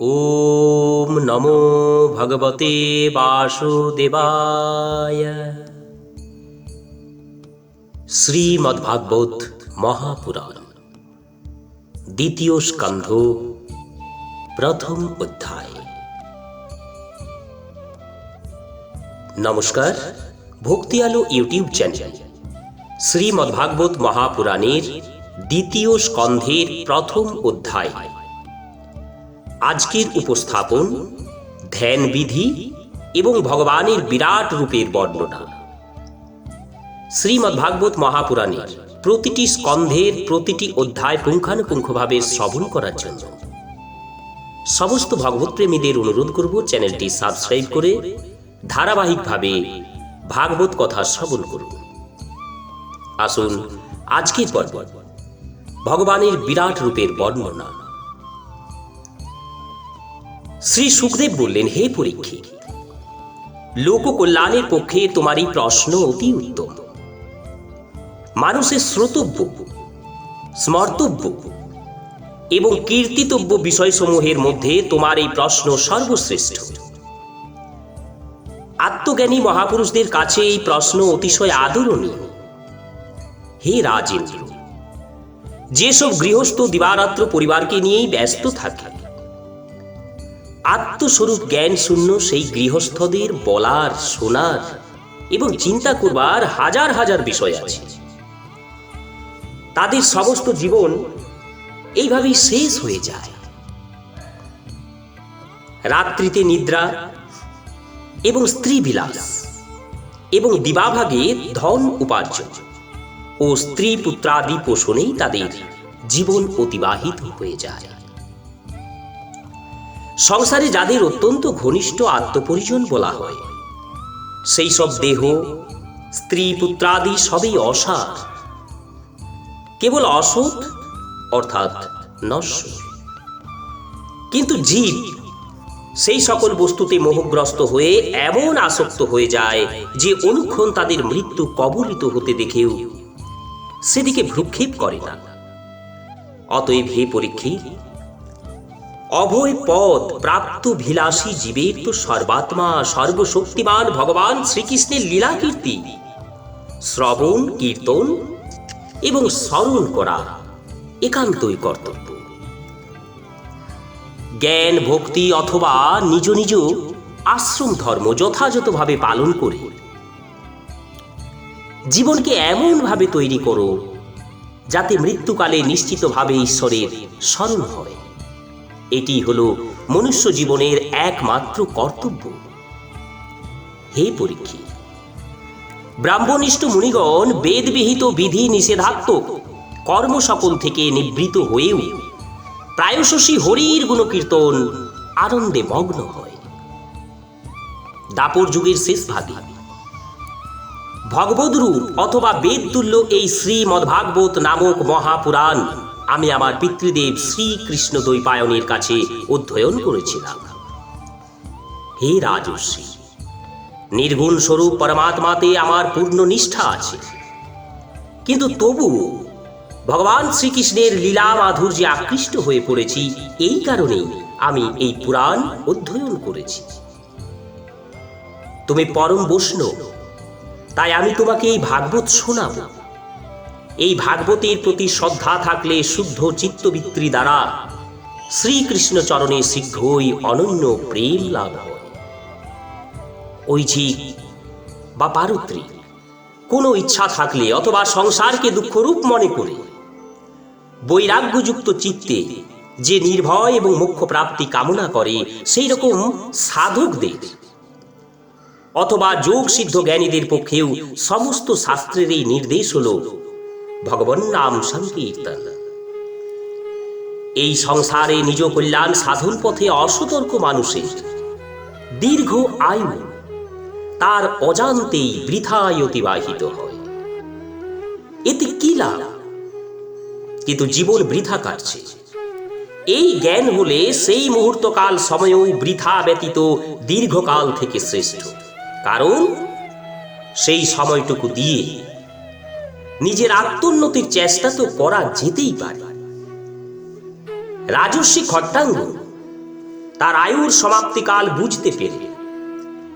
ওম নমো ভগবতে বাসুদেবায় শ্রীমদ্ভাগবত মহাপুরাণ দ্বিতীয় স্কন্ধ প্রথম অধ্যায় নমস্কার ভক্তি আলো ইউটিউব চ্যানেল শ্রীমদ্ভাগবত মহাপুরাণের দ্বিতীয় স্কন্ধের প্রথম অধ্যায় হয় আজকের উপস্থাপন ধ্যান বিধি এবং ভগবানের বিরাট রূপের বর্ণনা। শ্রীমদ্ ভাগবত মহাপুরাণের প্রতিটি স্কন্ধের প্রতিটি অধ্যায় পুঙ্খানুপুঙ্খভাবে শ্রবণ করার জন্য। সমস্ত ভগবত প্রেমীদের অনুরোধ করব চ্যানেলটি সাবস্ক্রাইব করে ধারাবাহিকভাবে ভাগবত কথা শ্রবণ করুন। আসুন, আজকের পর্ব, ভগবানের বিরাট রূপের বর্ণনা। শ্রী সুখদেব বললেন, হে পরীক্ষিত লোক কল্যাণের পক্ষে তোমার এই প্রশ্ন অতি উত্তম। মানুষের শ্রোতব্য স্মর্তব্য এবং কীর্তিতব্য বিষয়সমূহের মধ্যে তোমার এই প্রশ্ন সর্বশ্রেষ্ঠ। আত্মজ্ঞানী মহাপুরুষদের কাছে এই প্রশ্ন অতিশয় আদরণীয়। হে রাজেন্দ্র, যেসব গৃহস্থ দিবারাত্র পরিবারকে নিয়েই ব্যস্ত থাকে আত্মস্বরূপ জ্ঞান শূন্য সেই গৃহস্থদের বলার, শোনার এবং চিন্তা করবার হাজার হাজার বিষয় আছে। তাদের সমস্ত জীবন এইভাবেই শেষ হয়ে যায়। রাত্রিতে নিদ্রা এবং স্ত্রী বিলাস এবং দিবাভাগে ধন উপার্জন ও স্ত্রী পুত্রাদি পোষণেই তাদের জীবন অতিবাহিত হয়ে যায়। সংসারে যাদের অত্যন্ত ঘনিষ্ঠ আত্মপরিজন বলা হয়। সেই সব দেহ, স্ত্রী পুত্রাদি সবই অসার কেবল অসৎ অর্থাৎ নশ্বর। কিন্তু জীব সেই সকল বস্তুতে মোহগ্রস্ত হয়ে এমন আসক্ত হয়ে যায় যে অনুক্ষণ তাদের মৃত্যু কবলিত হতে দেখেও সেদিকে ভ্রুক্ষেপ করে না। অতএব হে পরীক্ষিত অভয় পথ প্রাপ্ত ভিলাসী জীবের তো সর্বাত্মা, সর্বশক্তিমান ভগবান শ্রীকৃষ্ণের লীলা কীর্তি। শ্রবণ, কীর্তন এবং স্মরণ করা একান্তই কর্তব্য। জ্ঞান, ভক্তি অথবা নিজ নিজ আশ্রম ধর্ম যথাযথভাবে পালন করে জীবনকে এমনভাবে তৈরি করো, যাতে মৃত্যুকালে নিশ্চিতভাবে ঈশ্বরের স্মরণ হয়। এটি হলো মনুষ্য জীবনের একমাত্র কর্তব্য। হে পরীক্ষিত ব্রাহ্মনিষ্ঠ মুনিগণ বেদবিহিত বিধি নিষেধাত্মক কর্ম সকল থেকে নিবৃত হয়েও প্রায়শসী হরির গুণকীর্তন আনন্দে মগ্ন হয়। দাপর যুগের শেষ ভাগে ভগবদ্রূপ অথবা বেদতুল্য এই শ্রীমদ্ভাগবত নামক মহাপুরাণ আমি আমার পিতৃদেব শ্রীকৃষ্ণ দ্বৈপায়নের কাছে অধ্যয়ন করেছিলাম। হে রাজশ্রী নির্গুণ স্বরূপ পরমাত্মাতে আমার পূর্ণ নিষ্ঠা আছে। কিন্তু তবু ভগবান শ্রীকৃষ্ণের লীলা মাধুর্যে আকৃষ্ট হয়ে পড়েছি, এই কারণেই আমি এই পুরাণ অধ্যয়ন করেছি। তুমি পরম বৈষ্ণব, তাই আমি তোমাকে এই ভাগবত শোনাব। এই ভাগবতের প্রতি শ্রদ্ধা থাকলে শুদ্ধ চিত্তবৃত্তি দ্বারা শ্রীকৃষ্ণ চরণে শীঘ্রই অনন্য প্রেম লাভ হয়। বা পারত্রিক, কোনো ইচ্ছা থাকলে অথবা সংসারকে দুঃখরূপ মনে করে, বৈরাগ্যযুক্ত চিত্তে যে নির্ভয় এবং মোক্ষ প্রাপ্তি কামনা করে, সেই রকম সাধকদের অথবা যোগ সিদ্ধ জ্ঞানীদের পক্ষেও সমস্ত শাস্ত্রের এই নির্দেশ হল ভগবান নাম সংকীর্তন। এই সংসারে নিজ কল্যাণ সাধন পথে অসতর্ক মানুষের দীর্ঘ আয়ু, তার অজান্তেই বৃথায় অতিবাহিত হয়। এতে কি লাভ? কিন্তু জীবন বৃথা কাটছে। এই জ্ঞান হলে সেই মুহূর্তকাল সময়ও বৃথা ব্যতীত দীর্ঘকাল থেকে শ্রেষ্ঠ। কারণ সেই সময়টুকু দিয়ে নিজের আত্মোন্নতির চেষ্টা তো করা যেতেই পারে। রাজস্বী খট্টাঙ্গ তার আয়ুর সমাপ্তিকাল বুঝতে পেরে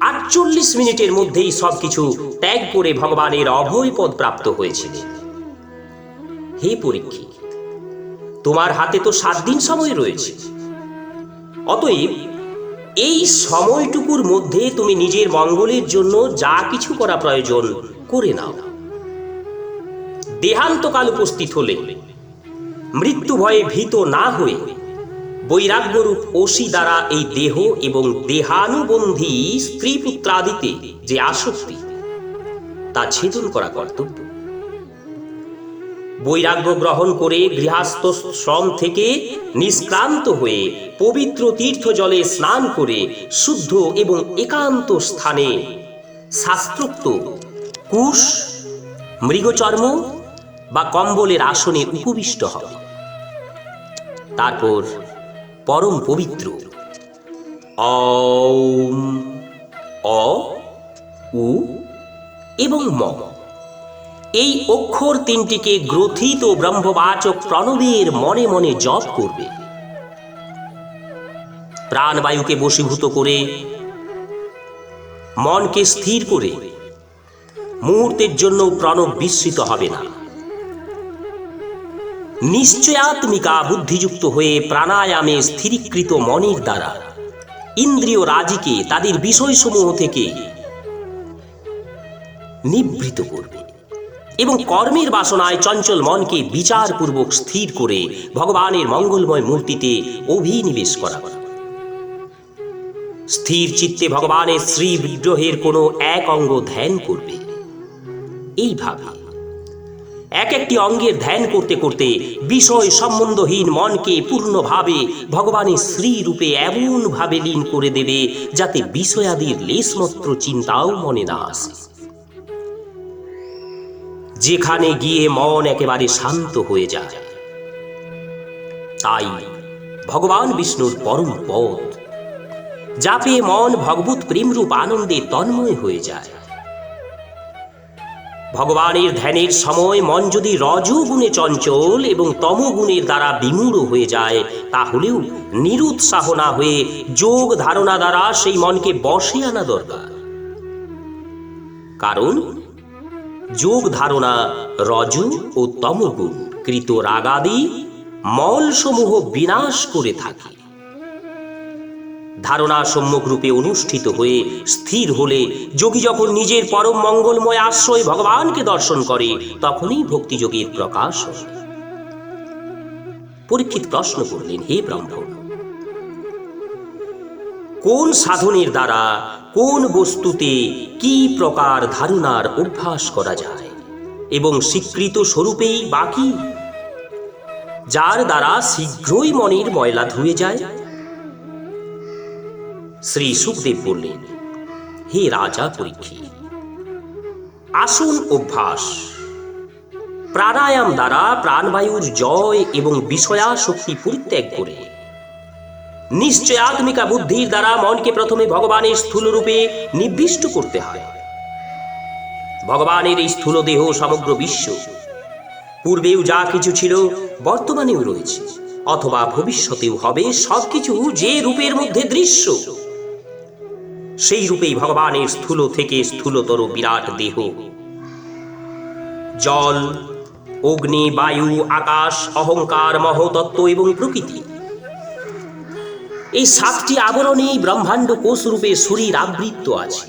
আটচল্লিশ মিনিটের মধ্যেই সবকিছু ত্যাগ করে ভগবানের অভয় পদ প্রাপ্ত হয়েছিল হে পরীক্ষিত তোমার হাতে তো সাত দিন সময় রয়েছে। অতএব এই সময়টুকুর মধ্যে তুমি নিজের মঙ্গলের জন্য যা কিছু করা প্রয়োজন করে নাও। দেহান্তকাল উপস্থিত হলে। মৃত্যু ভয়ে ভীত না হয়ে বৈরাগ্যরূপ অসি দ্বারা এই দেহ এবং দেহানুবন্ধী স্ত্রী পুত্রাদিতে যে আসক্তি, তা ছেদন করা কর্তব্য। বৈরাগ্য গ্রহণ করে গৃহস্থ শ্রম থেকে নিষ্ক্রান্ত হয়ে পবিত্র তীর্থ জলে স্নান করে শুদ্ধ এবং একান্ত স্থানে শাস্ত্রোক্ত কুশ, মৃগচর্ম বা কম্বলের আসনে উপবিষ্ট হবে। তারপর পরম পবিত্র অ, উ এবং ম। এই অক্ষর তিনটিকে গ্রথিত ব্রহ্মবাচক প্রণবের মনে মনে জপ করবে। প্রাণবায়ুকে বশীভূত করে মনকে স্থির করে মুহূর্তের জন্য প্রণব বিস্মিত হবে না। নিশ্চয়াত্মিকা বুদ্ধিযুক্ত হয়ে প্রাণায়ামে স্থিরীকৃত মনের দ্বারা। ইন্দ্রিয় রাজিকে তাদের বিষয়সমূহ থেকে নিবৃত করবে এবং কর্মের বাসনায় চঞ্চল মনকে বিচারপূর্বক স্থির করে ভগবানের মঙ্গলময় মূর্তিতে অভিনিবেশ করা স্থির চিত্তে ভগবানের শ্রী বিগ্রহের কোনো এক অঙ্গ ধ্যান করবে। এইভাবে এক একটি অঙ্গের ধ্যান করতে করতে বিষয় সম্বন্ধহীন মনকে পূর্ণভাবে ভগবানের শ্রী রূপে এমনভাবে লীন করে দেবে যাতে বিষয়াদির লেশমাত্র চিন্তাও মনে না আসে। যেখানে গিয়ে মন একেবারে শান্ত হয়ে যায়, তাই ভগবান বিষ্ণুর পরম পদ যা পেয়ে মন ভগবত প্রেমরূপ আনন্দে তন্ময় হয়ে যায়। ভগবানের ধ্যানের সময় মন যদি রজগুণে চঞ্চল এবং তমগুণের দ্বারা বিমূঢ় হয়ে যায়, তাহলেও নিরুৎসাহ না হয়ে যোগ ধারণা দ্বারা সেই মনকে বসে আনা দরকার। কারণ যোগ ধারণা রজ ও তমগুণ কৃত রাগাদি মলসমূহ বিনাশ করে থাকে। ধারণা সম্যক রূপে অনুষ্ঠিত হয়ে স্থির হলে যোগী যখন নিজের পরম মঙ্গলময় আশ্রয় ভগবানকে দর্শন করে, তখনই ভক্তিযোগের প্রকাশ পরীক্ষিত প্রশ্ন করলেন, হে ব্রাহ্মণ, কোন সাধনের দ্বারা কোন বস্তুতে কি প্রকার ধারণার অভ্যাস করা যায় এবং স্বীকৃত স্বরূপেই বাকি? যার দ্বারা শীঘ্রই মনের ময়লা ধুয়ে যায় শ্রী সুখদেব বললেন, হে রাজা পরীক্ষিত আসন অভ্যাস। প্রাণায়াম দ্বারা প্রাণবায়ুর জয় এবং বিষয়াশক্তি পরিত্যাগ করে। নিশ্চয়াত্মিকা বুদ্ধির দ্বারা মনকে প্রথমে ভগবানের স্থূল রূপে নির্দিষ্ট করতে হয়। ভগবানের এই স্থূল দেহ সমগ্র বিশ্ব। পূর্বেও যা কিছু ছিল, বর্তমানেও রয়েছে, অথবা ভবিষ্যতেও হবে সবকিছু যে রূপের মধ্যে দৃশ্য। সেই রূপেই ভগবানের স্থূল থেকে স্থূলতর বিরাট দেহ। জল, অগ্নি, বায়ু, আকাশ, অহংকার, মহতত্ত্ব এবং প্রকৃতি। এই সাতটি আবরণেই ব্রহ্মাণ্ড কোষ রূপে শরীর আবৃত্ত আছে।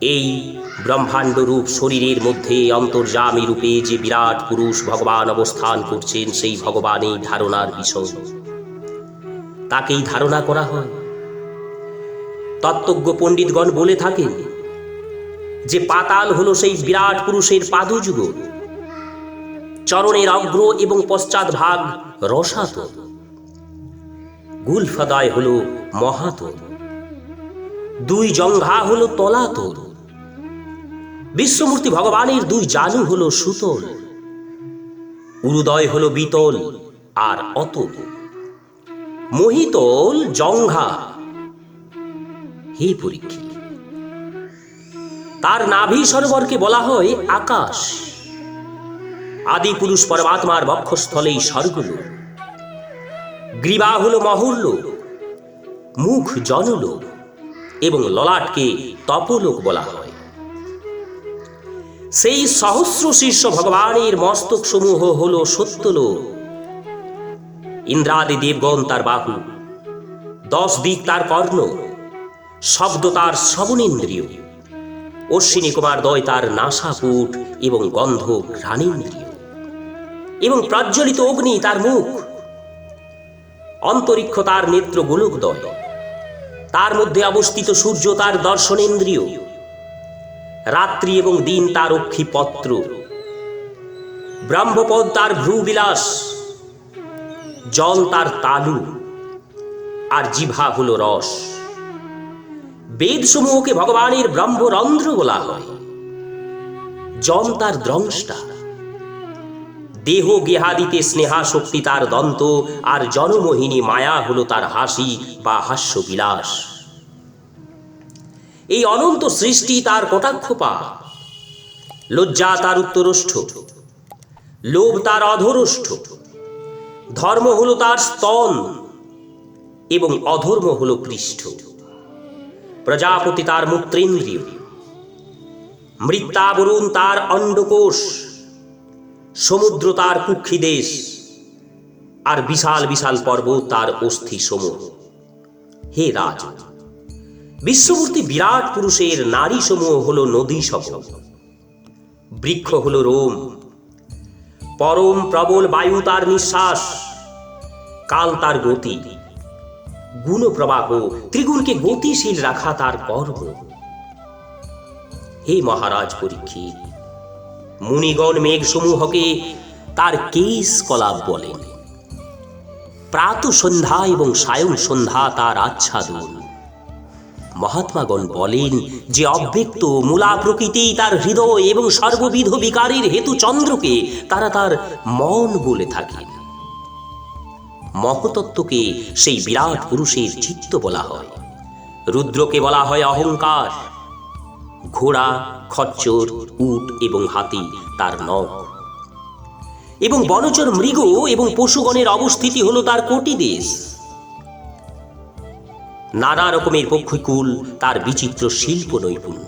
এই ব্রহ্মাণ্ড রূপ শরীরের মধ্যে অন্তর্যামী রূপে যে বিরাট পুরুষ ভগবান অবস্থান করছেন, সেই ভগবানই ধারণার বিষয়। তাকেই ধারণা করা হয় তত্ত্বজ্ঞ পণ্ডিতগণ বলে থাকেন যে পাতাল হলো সেই বিরাট পুরুষের পাদযুগ। চরণের অগ্র এবং পশ্চাৎ ভাগ রসাত গুলফাদায় হল মহাতর দুই জঙ্ঘা হল তলাতল। বিশ্বমূর্তি ভগবানের দুই জানু হল সুতল। উরুদয় হল বিতল আর অতল। মহিতল জঙ্ঘা হে পরীক্ষী তার নাভি সরোবরকে বলা হয় আকাশ। আদি পুরুষ পরমাত্মার বক্ষস্থলেই স্বর্গলোক গ্রীবা হলো মহল্লোক মুখ জনলোক এবং ললাটকে তপলোক বলা হয়। সেই সহস্র শীর্ষ ভগবানের মস্তক সমূহ হল সত্যলোক। ইন্দ্রাদি দেবগণ তার বাহু, দশ দিক তার কর্ণ শব্দ তার শ্রবণেন্দ্রিয়। অশ্বিনী কুমার দয় তার নাসাপুট এবং গন্ধ ঘ্রাণেন্দ্রিয়। এবং প্রজ্বলিত অগ্নি তার মুখ। অন্তরিক্ষ তার নেত্র গোলকদয়। তার মধ্যে অবস্থিত সূর্য তার দর্শনেন্দ্রিয়। রাত্রি এবং দিন তার অক্ষিপত্র। ব্রহ্মপদ তার ভ্রুবিলাস। জল তার তালু। আর জিভা হল রস। বেদ সমূহকে ভগবানের ব্রহ্মরন্ধ্র বলা হয়। জম তার দ্রংষ্টা। দেহ গেহাদিতে স্নেহা শক্তি তার দন্ত, আর জনমোহিনী মায়া হল তার হাসি বা হাস্য বিলাস এই অনন্ত সৃষ্টি তার কটাক্ষপা লজ্জা তার উত্তরষ্ঠ। লোভ তার অধরষ্ঠ। ধর্ম হল তার স্তন এবং অধর্ম হল পৃষ্ঠ। প্রজাপতি তার মূত্রেন্দ্রিয় মৃত্যাবরুণ তার অন্ডকোষ। সমুদ্র তার কুক্ষি দেশ আর বিশাল বিশাল পর্বত তার অস্থি সমূহ হে রাজ, বিশ্বমূর্তি বিরাট পুরুষের নারী সমূহ হল নদী সম বৃক্ষ হল রোম। পরম প্রবল বায়ু তার নিঃশ্বাস। কাল তার গতি। গুণ প্রবাহ ত্রিগুণকে গতিশীল রাখা তার কর্ম। হে মহারাজ পরীক্ষিত, মুনিগণ মেঘ সমূহকে তার কেস কলাপ বলেন প্রাত সন্ধ্যা এবং সায়ং সন্ধ্যা তার আচ্ছাদন। মহাত্মাগণ বলেন যে অব্যক্ত মূলা প্রকৃতি তার হৃদয় এবং সর্ববিধ বিকারের হেতু চন্দ্রকে তারা তার মন বলে থাকেন। মহতত্ত্বকে সেই বিরাট পুরুষের চিত্ত বলা হয়। রুদ্রকে বলা হয় অহংকার। ঘোড়া, খচ্চর, উট এবং হাতি তার নখ। এবং বনচর মৃগ এবং পশুগণের অবস্থিতি হলো তার কোটি দেশ। নানা রকমের পক্ষীকুল, তার বিচিত্র শিল্প নৈপুণ্য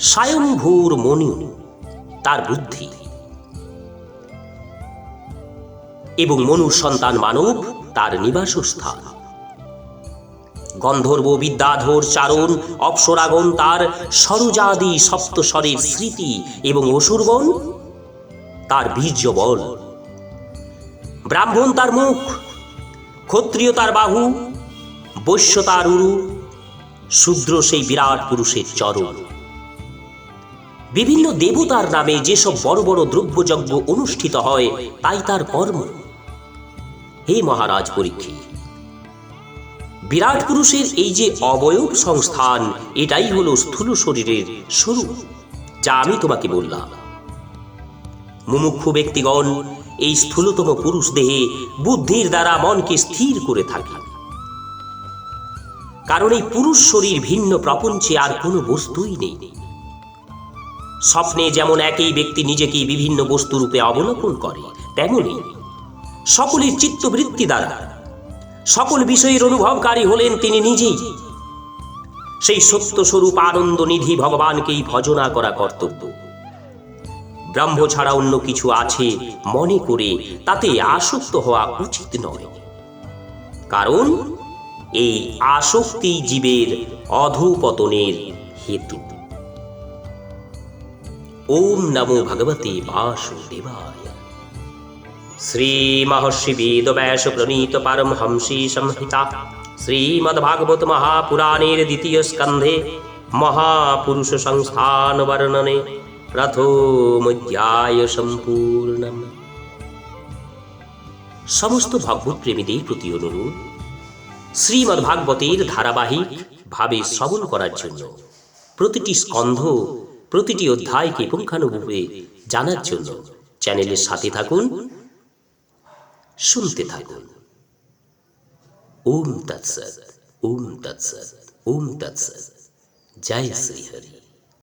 স্বয়ংভূর মনু তার বুদ্ধি। এবং সন্তান মানব তার নিবাসস্থান। গন্ধর্ব বিদ্যাধর চারণ, অপ্সরাগণ তার সরজাদি সপ্তস্বরের স্মৃতি এবং অসুরগণ তার বীর্য বল ব্রাহ্মণ তার মুখ, ক্ষত্রিয় তার বাহু, বৈশ্য তার উরু, শূদ্র সেই বিরাট পুরুষের চরণ। বিভিন্ন দেবতার নামে যেসব বড় বড় দ্রব্যযজ্ঞ অনুষ্ঠিত হয়, তাই তার কর্ম। হে মহারাজ পরীক্ষিত বিরাট পুরুষের এই যে অবয়ব সংস্থান, এটাই হলো স্থূল শরীরের শুরু, যা আমি তোমাকে বললাম। মুমুক্ষু ব্যক্তিগণ, এই স্থূলতম পুরুষ দেহে বুদ্ধির দ্বারা মনকে স্থির করে থাকে। কারণ এই পুরুষ শরীর ভিন্ন প্রপঞ্চে আর কোনো বস্তুই নেই। স্বপ্নে যেমন একই ব্যক্তি নিজেকে বিভিন্ন বস্তুরূপে অবলোকন করে, তেমনি সকলের চিত্তবৃত্তি দ্বারা। সকল বিষয়ের অনুভবকারী হলেন তিনি নিজেই। সেই সত্য স্বরূপ আনন্দ নিধি ভগবানকেই ভজনা করা কর্তব্য। ব্রহ্ম ছাড়া অন্য কিছু আছে মনে করে তাতে আসক্ত হওয়া উচিত নয়। কারণ এই আসক্তি জীবের অধপতনের হেতু। ওম নমো ভগবতে বাসুদেবায়। শ্রী মহর্ষি বেদ ব্যাস প্রণীত পারমহংসী সংহিতা শ্রীমদ্ভাগবত মহাপুরাণের দ্বিতীয় স্কন্ধে মহাপুরুষ সংস্থান বর্ণনে প্রথমোধ্যায় সম্পূর্ণ সমস্ত ভগবত প্রেমীদের প্রতি অনুরোধ শ্রীমদ্ ভাগবতের ধারাবাহিক ভাবে শ্রবণ করার জন্য প্রতিটি স্কন্ধ, প্রতিটি অধ্যায়কে পুঙ্খানুরূপে জানার জন্য চ্যানেলের সাথে থাকুন শুনতে থাকুন। ওম তৎসৎ ওম তৎসৎ ওম তৎসৎ। জয় শ্রী হরি